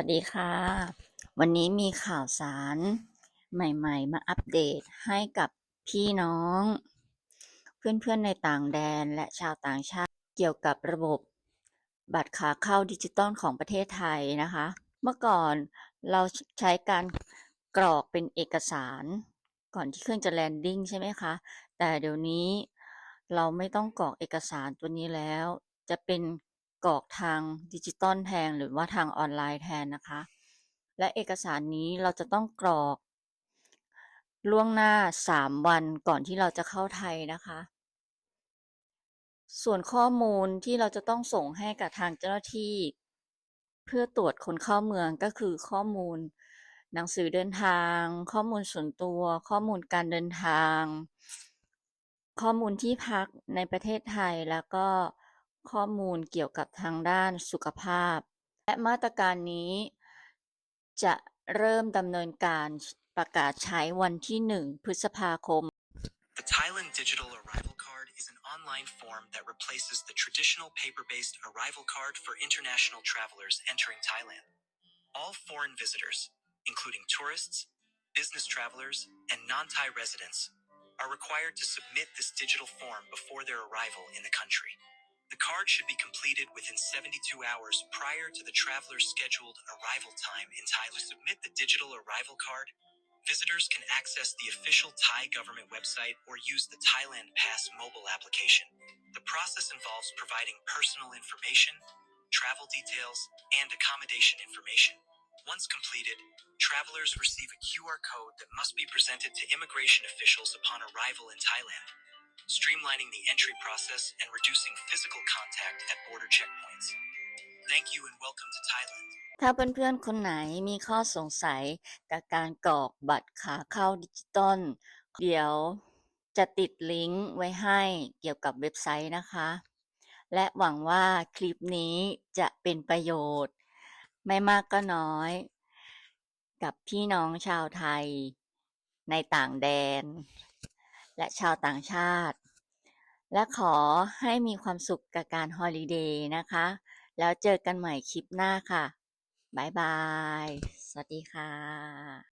สวัสดีค่ะ วันนี้มีข่าวสารใหม่ๆ มาอัปเดตให้กับพี่น้อง เพื่อนๆในต่างแดนและชาวต่างชาติเกี่ยวกับระบบบัตรขาเข้าดิจิตอลของประเทศไทยนะคะ เมื่อก่อนเราใช้การกรอกเป็นเอกสารก่อนที่เครื่องจะแลนดิ้งใช่ไหมคะ แต่เดี๋ยวนี้เราไม่ต้องกรอกเอกสารตัวนี้แล้ว จะเป็น กรอกทางดิจิตอลแทนหรือว่าทางออนไลน์แทนนะคะ และเอกสารนี้เราจะต้องกรอก ล่วงหน้า 3 วันก่อนที่เราจะเข้าไทยนะคะ ส่วนข้อมูลที่เราจะต้องส่งให้กับทางเจ้าหน้าที่ เพื่อตรวจคนเข้าเมืองก็คือข้อมูล หนังสือเดินทาง ข้อมูลส่วนตัว ข้อมูลการเดินทาง ข้อมูลที่พักในประเทศไทยแล้วก็ ข้อมูลเกี่ยวกับทางด้านสุขภาพ และมาตรการนี้ จะเริ่มดำเนินการประกาศใช้วันที่ 1 พฤษภาคม The Thailand Digital Arrival Card is an online form that replaces the traditional paper based arrival card for international travelers entering Thailand. All foreign visitors, including tourists, business travelers, and non Thai residents, are required to submit this digital form before their arrival in the country. The card should be completed within 72 hours prior to the traveler's scheduled arrival time in Thailand. To submit the digital arrival card, Visitors can access the official Thai government website or use the Thailand Pass mobile application. The process involves providing personal information, travel details, and accommodation information. Once completed, travelers receive a QR code that must be presented to immigration officials upon arrival in Thailand, streamlining the entry process and reducing physical contact at border checkpoints. Thank you and welcome to Thailand. ถ้าเพื่อนๆคนไหนมีข้อสงสัยกับการกรอกบัตรขาเข้าดิจิตอลเดี๋ยวจะติดลิงก์ไว้ให้เกี่ยวกับเว็บไซต์นะคะ และหวังว่าคลิปนี้จะเป็นประโยชน์ ไม่มากก็น้อย กับพี่น้องชาวไทยในต่างแดน และชาวต่างชาติ และขอให้มีความสุขกับการฮอลิเดย์นะคะ แล้วเจอกันใหม่คลิปหน้าค่ะ บ๊ายบาย สวัสดีค่ะ